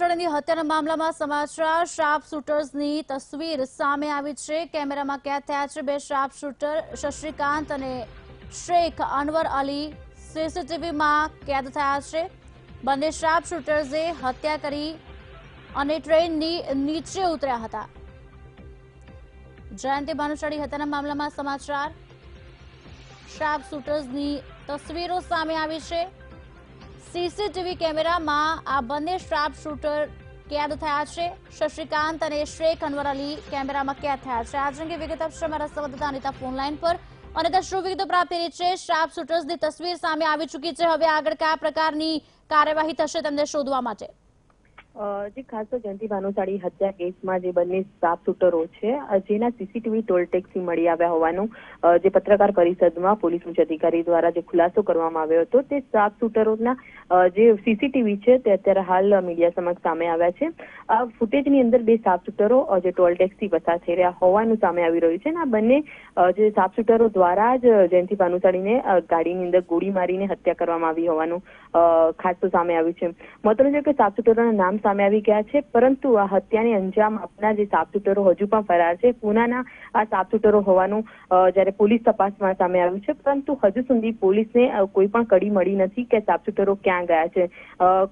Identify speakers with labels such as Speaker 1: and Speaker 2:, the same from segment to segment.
Speaker 1: જણની હત્યાના મામલામાં સમાચાર, શાર્પ શૂટર્સની તસવીર સામે આવી છે. કેમેરામાં કેદ થયા છે બે શાર્પ શૂટર, શશિકાંત અને શેખ અનવર અલી. સીસીટીવીમાં કેદ થયા છે. બંને શાર્પ શૂટર્સે હત્યા કરી અને ટ્રેનની નીચે ઉતર્યા હતા. જયંતિ ભાનુશાળી હત્યાના મામલામાં સમાચાર. શાર્પ શૂટર્સની તસવીરો સામે આવી છે. સીસીટીવી કેમેરામાં આ બંને શાર્પ શૂટર કેદ થયા છે. શશિકાંત અને શેખ અનવર અલી કેમેરામાં કેદ થયા છે. આ અંગે વિગત આપશે અમારા સંવાદદાતા અનિતા ફોનલાઈન પર. અનિતા, શું વિગતો પ્રાપ્ત કરી છે? શાર્પ શૂટર્સની તસવીર સામે આવી ચૂકી છે. હવે આગળ કયા પ્રકારની કાર્યવાહી થશે, તેમને શોધવા માટે?
Speaker 2: જે ખાસ જયંતિ ભાનુશાળી હત્યા કેસમાં જે બંને સ્ટાફ શૂટરો છે જેના સીસીટીવી ટોલ ટેક્સી મળી આવ્યા હોવાનું જે પત્રકાર પરિષદમાં પોલીસ ઉચ્ચ અધિકારી દ્વારા જે ખુલાસો કરવામાં આવ્યો હતો, તે સ્ટાફ શૂટરોના જે સીસીટીવી છે તે અત્યારે હાલ મીડિયા સમક્ષ સામે આવ્યા છે. આ ફૂટેજની અંદર બે સ્ટાફ શૂટરો જે ટોલ ટેક્સથી પસાર થઈ રહ્યા હોવાનું સામે આવી રહ્યું છે અને આ બંને જે સ્ટાફ શૂટરો દ્વારા જ જયંતિ ભાનુશાળીને ગાડીની અંદર ગોળી મારીને હત્યા કરવામાં આવી હોવાનું ખાસ તો સામે આવ્યું છે. મહત્વનું છે કે સ્ટાફ શૂટરોના નામ સામે આવી ગયા છે. પરંતુ આ હત્યાને અંજામ આપનાર જે સાપસૂટરો હજુ પણ ફરાર છે. પુનાના આ સાપસૂટરો હોવાનું જ્યારે પોલીસ તપાસમાં સામે આવ્યું છે. પરંતુ હજુ સુધી પોલીસને કોઈ પણ કડી મળી નથી કે સાપસૂટરો ક્યાં ગયા છે.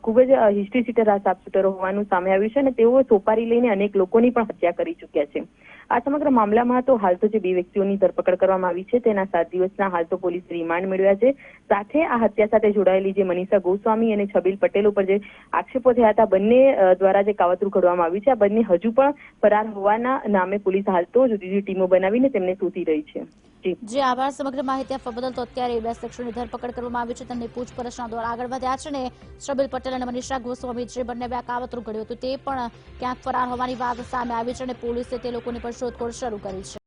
Speaker 2: ખૂબ જ હિસ્ટ્રી સીટર આ સાપસૂટરો હોવાનું સામે આવ્યું છે અને તેઓ સોપારી લઈને અનેક લોકોની પણ હત્યા કરી ચૂક્યા છે. આ સમગ્ર મામલામાં તો હાલ તો જે બે વ્યક્તિઓની ધરપકડ કરવામાં આવી છે, તેના સાત દિવસના હાલ તો પોલીસ રિમાન્ડ મેળવ્યા છે. સાથે આ હત્યા સાથે જોડાયેલી જે મનીષા ગોસ્વામી અને છબીલ પટેલ ઉપર જે આક્ષેપો થયા હતા, બંને દ્વારા જે કાવતરું ઘડવામાં આવ્યું છે, આ બંને હજુ પણ ફરાર હોવાના નામે પોલીસ હાલ તો જુદી જુદી ટીમો બનાવીને તેમને શોધી રહી છે. જી.
Speaker 1: જે, આભાર. સમગ્ર માહિતી આપવા બદલ તો અત્યારે બે શખ્સોની ધરપકડ કરવામાં આવી છે. તેમની પૂછપરછના દ્વારા આગળ વધ્યા છે ને શબીલ પટેલ અને મનીષા ગોસ્વામી જે બંને બે કાવતરું ઘડ્યું હતું તે પણ ક્યાંક ફરાર હોવાની વાત સામે આવી છે અને પોલીસે તે લોકોની પણ શોધખોળ શરૂ કરી છે.